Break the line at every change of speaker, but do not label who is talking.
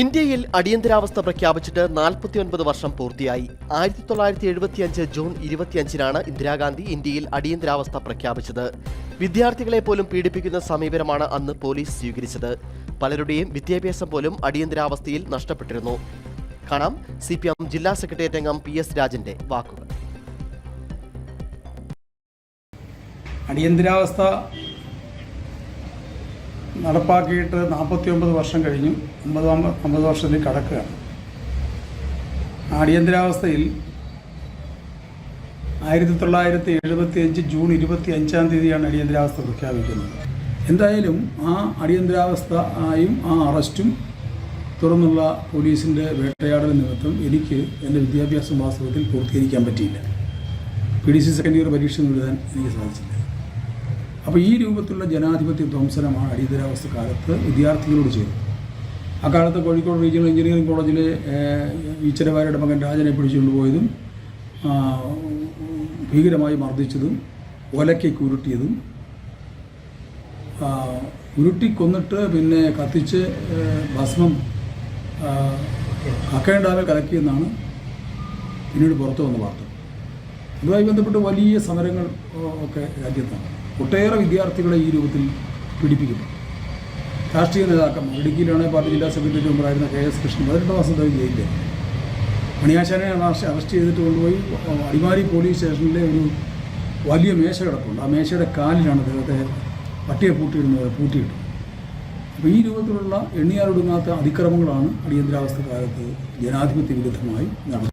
ഇന്ത്യയിൽ അടിയന്തരാവസ്ഥ പ്രഖ്യാപിച്ചിട്ട് നാൽപ്പത്തിയൊൻപത് വർഷം പൂർത്തിയായി. ആയിരത്തി തൊള്ളായിരത്തി എഴുപത്തിയഞ്ച് ജൂൺ ഇരുപത്തിയഞ്ചിനാണ് ഇന്ദിരാഗാന്ധി ഇന്ത്യയിൽ അടിയന്തരാവസ്ഥ പ്രഖ്യാപിച്ചത്. വിദ്യാർത്ഥികളെ പോലും പീഡിപ്പിക്കുന്ന സമീപനമാണ് അന്ന് പോലീസ് സ്വീകരിച്ചത്. പലരുടെയും വിദ്യാഭ്യാസം പോലും അടിയന്തരാവസ്ഥയിൽ നഷ്ടപ്പെട്ടിരുന്നു. കാണാം സി പി എം ജില്ലാ സെക്രട്ടേറിയറ്റ് അംഗം പി എസ് രാജന്റെ വാക്കുകൾ.
അടിയന്തരാവസ്ഥ നടപ്പാക്കിയിട്ട് നാൽപ്പത്തി ഒമ്പത് വർഷം കഴിഞ്ഞു. അമ്പത് അമ്പത് വർഷത്തിൽ കടക്കുകയാണ്. അടിയന്തരാവസ്ഥയിൽ ആയിരത്തി തൊള്ളായിരത്തി എഴുപത്തി അഞ്ച് ജൂൺ ഇരുപത്തി അഞ്ചാം തീയതിയാണ് അടിയന്തരാവസ്ഥ പ്രഖ്യാപിക്കുന്നത്. എന്തായാലും ആ അടിയന്തരാവസ്ഥ ആയും ആ അറസ്റ്റും തുടർന്നുള്ള പോലീസിന്റെ വേട്ടയാടൽ നിമിത്തം എനിക്ക് എന്റെ വിദ്യാഭ്യാസം വാസ്തവത്തിൽ പൂർത്തീകരിക്കാൻ പറ്റിയില്ല. P D C second year പരീക്ഷ എഴുതാൻ എനിക്ക് സാധിച്ചില്ല. അപ്പോൾ ഈ രൂപത്തിലുള്ള ജനാധിപത്യ ധ്വംസനമാണ് അടിയന്തരാവസ്ഥ കാലത്ത് വിദ്യാർത്ഥികളോട് ചെയ്തത് അക്കാലത്ത് കോഴിക്കോട് റീജിയണൽ എഞ്ചിനീയറിംഗ് കോളേജിലെ ഈച്ചരവാരുടെ മകൻ രാജനെ പിടിച്ചുകൊണ്ടുപോയതും ഭീകരമായി മർദ്ദിച്ചതും ഒലയ്ക്ക് ഉരുട്ടിയതും ഉരുട്ടി കൊന്നിട്ട് പിന്നെ കത്തിച്ച് ഭസ്മം കക്കയം കലക്കിയെന്നാണ് പിന്നീട് പുറത്തു വന്ന വാർത്ത. അതുമായി ബന്ധപ്പെട്ട് വലിയ സമരങ്ങൾ ഒക്കെ രാജ്യത്താണ് ഒട്ടേറെ വിദ്യാർത്ഥികളെ ഈ രൂപത്തിൽ പീഡിപ്പിക്കുന്നു രാഷ്ട്രീയ നേതാക്കന്മാർ ഇടുക്കിയിലാണ് പാർട്ടി ജില്ലാ സെക്രട്ടറി മെമ്പറായിരുന്ന കെ എസ് കൃഷ്ണൻ പതിനെട്ട് മാസം തവി ജയിലിൽ. മണിയാശാനെ അറസ്റ്റ് അറസ്റ്റ് ചെയ്തിട്ട് കൊണ്ടുപോയി. അടിമാലി പോലീസ് സ്റ്റേഷനിലെ ഒരു വലിയ മേശ കിടപ്പുണ്ട്. ആ മേശയുടെ കാലിലാണ് അദ്ദേഹത്തെ പട്ടിയെ പൂട്ടിയിടുന്നത് പൂട്ടിയിട്ടു. അപ്പോൾ ഈ രൂപത്തിലുള്ള എണ്ണിയാലൊടുങ്ങാത്ത അതിക്രമങ്ങളാണ് അടിയന്തരാവസ്ഥ കാലത്ത് ജനാധിപത്യ വിരുദ്ധമായി നടന്നത്.